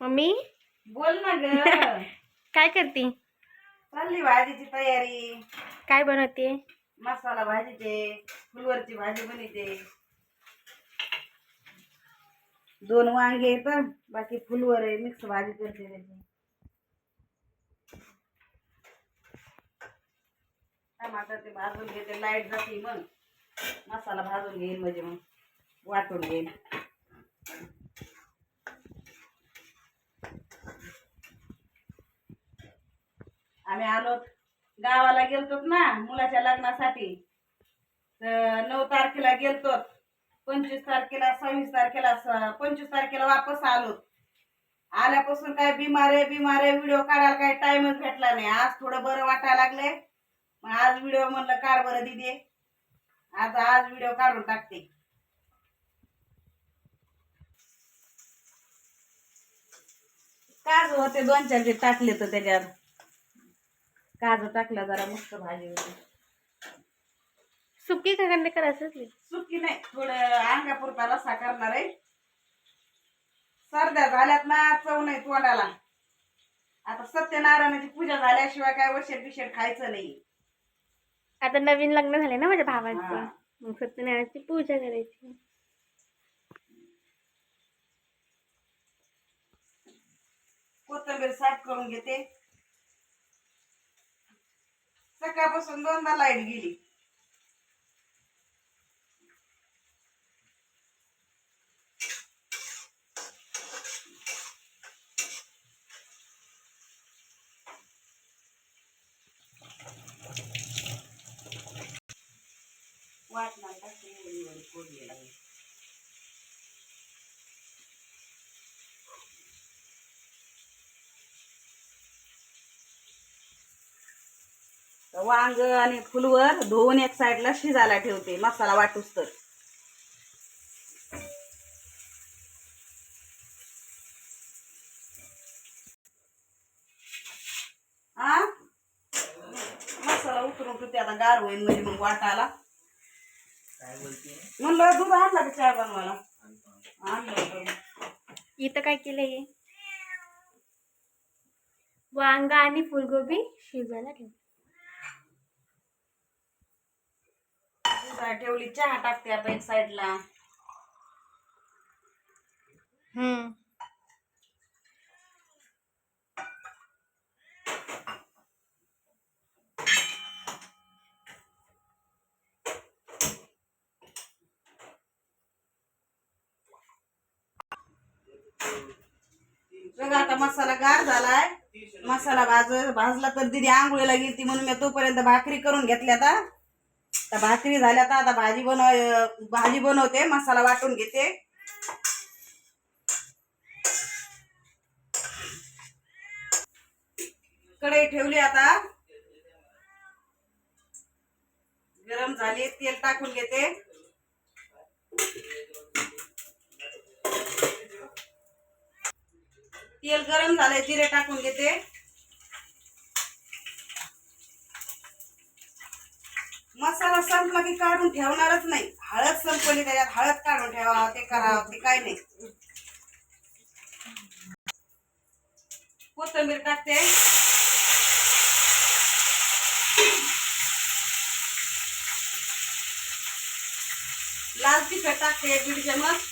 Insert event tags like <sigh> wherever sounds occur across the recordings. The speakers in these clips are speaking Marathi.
मम्मी? बोल ना ग. <laughs> काय करते? चालली भाजीची तयारी. काय बनवते? मसाला भाजीचे फुलवरची भाजी बनवते. दोन वांगे येत बाकी फुलवर आहे मिक्स भाजी करते त्याची. टमाटर ते भाजून घेते लाइट जाते मग. मसाला भाजून घेईन म्हणजे मग वाटून घेईन. आम्ही आलो गावाला गेलतो ना मुलाच्या लग्नासाठी. तर नऊ तारखेला गेलतो पंचवीस तारखेला सव्वीस तारखेला स- पंचवीस तारखेला वापस आलो. आल्यापासून काय बिमारे बिमारे व्हिडिओ काढायला काही टाइमच भेटला नाही. आज थोडं बरं वाटायला लागले मग आज व्हिडिओ म्हणलं काढ बरं दिदी. आज आज व्हिडिओ काढून टाकते. काज होते दोन चार ते टाकले तर त्याच्यात. काजू टाकला जरा मस्त भाजी होती. सुकी का करायचं सुकी नाही थोडं अंगापुरता रस्सा करणार आहे. सर्द्या झाल्यात ना चव नाही तोंडाला. आता सत्यनारायणाची पूजा झाल्याशिवाय काय वशेट बिशेट खायचं नाही. आता नवीन लग्न झाले ना माझ्या भावाचं. हा. मग सत्यनारायणाची पूजा करायची. कोथिंबीर साफ करून घेते. सकाळपासून दोनदा लाइट गेली. वांग आणि फुलवर धुवून एक साईडला शिजायला ठेवते. मसाला वाटूस तर. आ? मसाला उतरून ठेवते आता गार होईल म्हणजे मग वाटायला. म्हणलं दूध आणला का चहा बनवायला? आणलं होतं. इथं काय केलंय वांगा आणि फुलगोबी शिजायला ठेव ठेवली चहा टाकते आता एक साईडला. हम्म. बघा आता मसाला गार झालाय. मसाला भाज भाजला तर दिदी आंघोळीला गेलती म्हणून मी तोपर्यंत भाकरी करून घेतल्या आता. आता भाकरी झाल्या तर आता भाजी बनव भाजी बनवते मसाला वाटून घेते. कढई ठेवली आता. गरम झाली तेल टाकून घेते. तेल गरम झालंय जिरे टाकून घेते. मसाला संपला की काढून ठेवणारच नाही. हळद संपली त्याच्यात हळद काढून ठेवा ते करावं ते काय नाही. कोथिंबीर टाकते. लाल तिखट टाकते दीड चमच.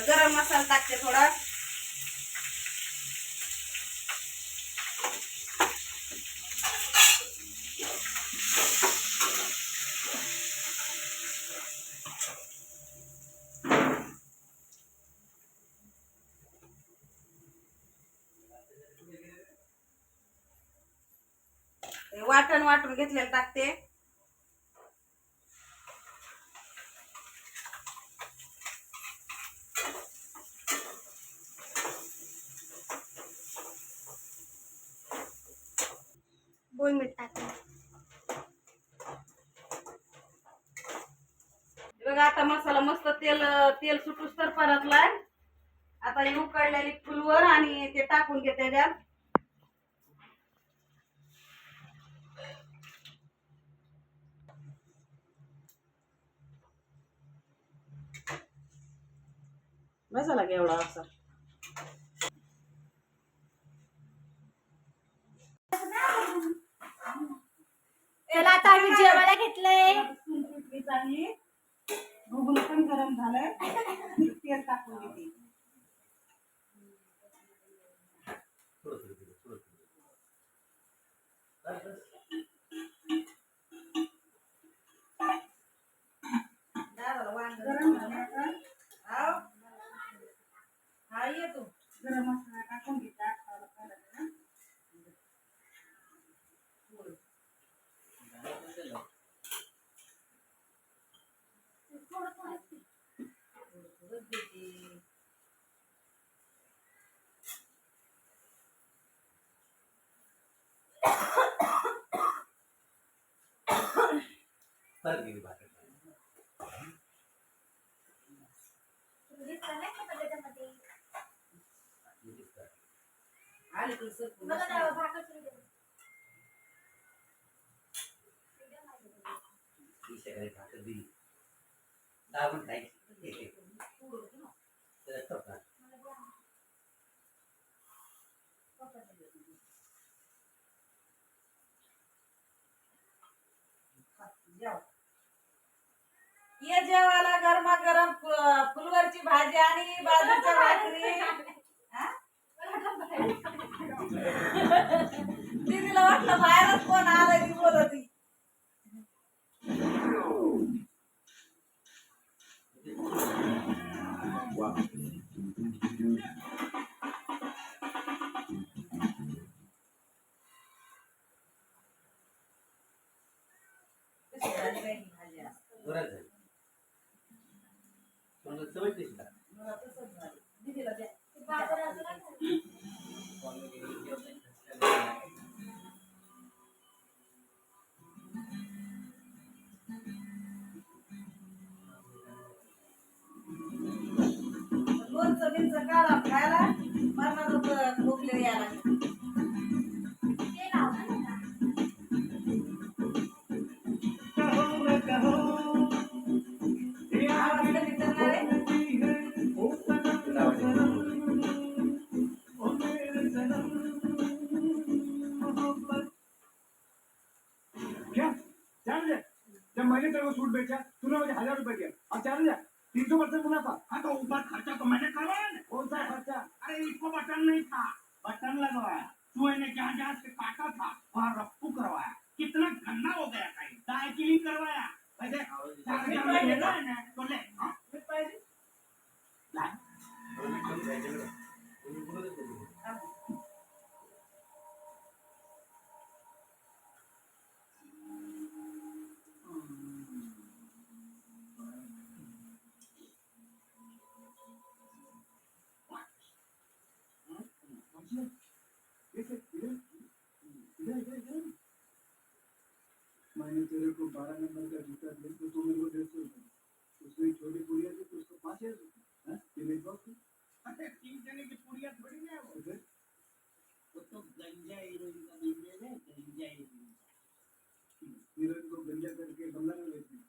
गरम मसाला टाकते थोडा. वाटण वाटून घेतलेलं टाकते. दोन मिनिट टाकलं बघा आता मसाला मस्त तेल तेल सुटूस तर परतलाय. आता ही उकडलेली फुलवर आणि ते टाकून घे त्याच्यात बसायला का एवढा असा त्याला आता आम्ही जेवायला घेतलंय. भुगुल पण गरम झालंय. तेल टाकून घेते हा ये तू गरम मसाला टाकून घेता खायला खायला ना. थोडंच देते. आली तू सरकून बस. ये जेवायला गरमागरम फु- फुलवरची भाजी आणि बाजूच्या भाकरी <laughs> हा? दीदीला वाटलं बाहेरच कोण आलं की बोलत Wow. बिनचं काढा खायला मरणाचं खोकले यायला. जब मैंने तेरे को? सूट बेचा तूने मुझे हजार रुपए दिया. अब चार हजार तीन सौ परसेंट मुनाफा हाँ तो ऊपर खर्चा तो मैंने करवाया ना कौन सा खर्चा अरे इसको बटन नहीं था बटन लगवाया तू ने जहाँ जहाँ से काटा था वहाँ रफ्फू करवाया कितना गंदा हो गया कहीं दाय क्लीन करवाया वैसे मैंने तेरे को बारह नंबर का जूता दिया तो तू मेरे को डेढ़ सौ रुपये उसमें छोटी पुड़िया थी तो उसको पाँच हज़ार रुपये हाँ? ये मेरी बात अरे तीन जने की पुड़िया थोड़ी ना है वो। फिर? वो तो गंजा हीरोइन का बिज़नेस है गंजा हीरोइन हीरोइन को गंजा करके बंगला में बेचना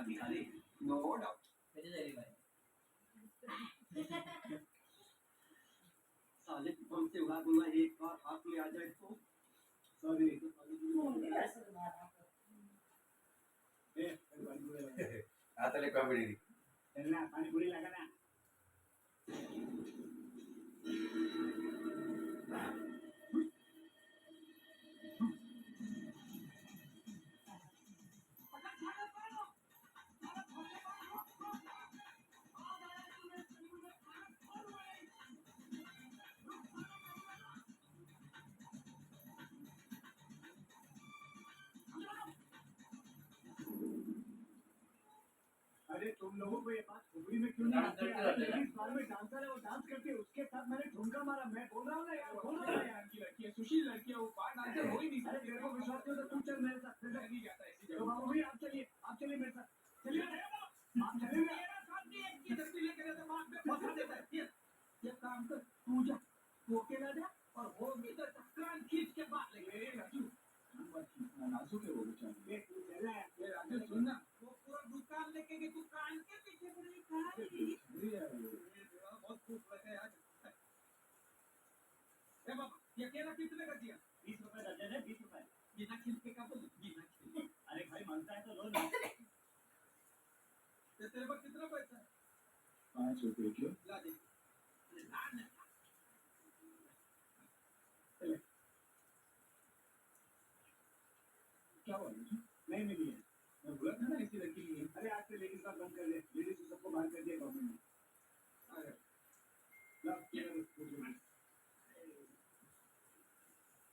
Anna Vihari, no doubt. Where is everyone? साले कौन से उड़ा दूँगा एक बार हाथ में आ जाए तो। सॉरी आता तो। <laughs> ले कॉमेडी दी। चलना पानी पूरी लगाना अरे तुम लोगों को ये बात खोपड़ी में क्यों नहीं? इस बार में डांसर है वो डांस करती है उसके साथ मैंने ठुमका मारा। मैं बोल रहा हूँ ना यार बोल रहा हूँ यार की लड़की है सुशील लड़की है वो बाहर डांसर हो ही नहीं सकती। को विश्वास नहीं होता तो तू चल मेरे साथ नहीं जाता है चलो बाबू भाई आप चलिए आप चलिए मेरे साथ। ये अकेला कितने का दिया? बीस रुपए दर्जन है बीस रुपए। बिना खिलके का बोल बिना खिलके। अरे भाई मानता है तो लो ना। ते तेरे पास कितना पैसा है? पाँच रुपए क्यों ला दे। अरे ला ना। क्या हुआ? नहीं मिली है मैं बोला था ना ऐसी लड़की नहीं है। अरे आज से लेडीज़ का बंद कर दे। लेडीज़ को सबको बाहर कर दिया गवर्नमेंट ने।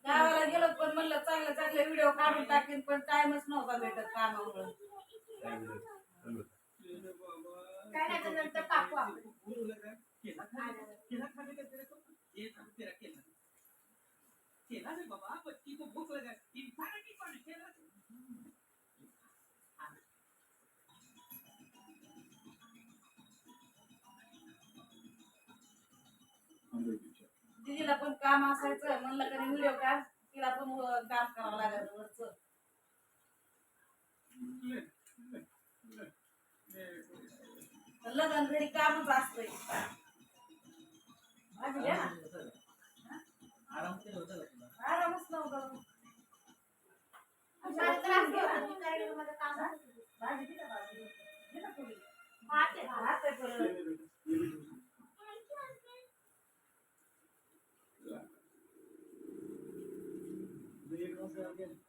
गावाला गेलो पण म्हणलं चांगले चांगले व्हिडिओ काढून टाकेन पण टाइमच नव्हता भेटत कामामुळे काय नाही, त्यानंतर टाकू आपण. भूल लगा तिला पण काम असायचं म्हणलं का व्हिडिओ काढ तिला पण काम करावं लागायचं वरचं लग्न घरी कामच असतंय भाजी घ्या ना. आरामच नव्हतं. भाजी दे ना भाजी दे ना थोडी. भात आहे. भात आहे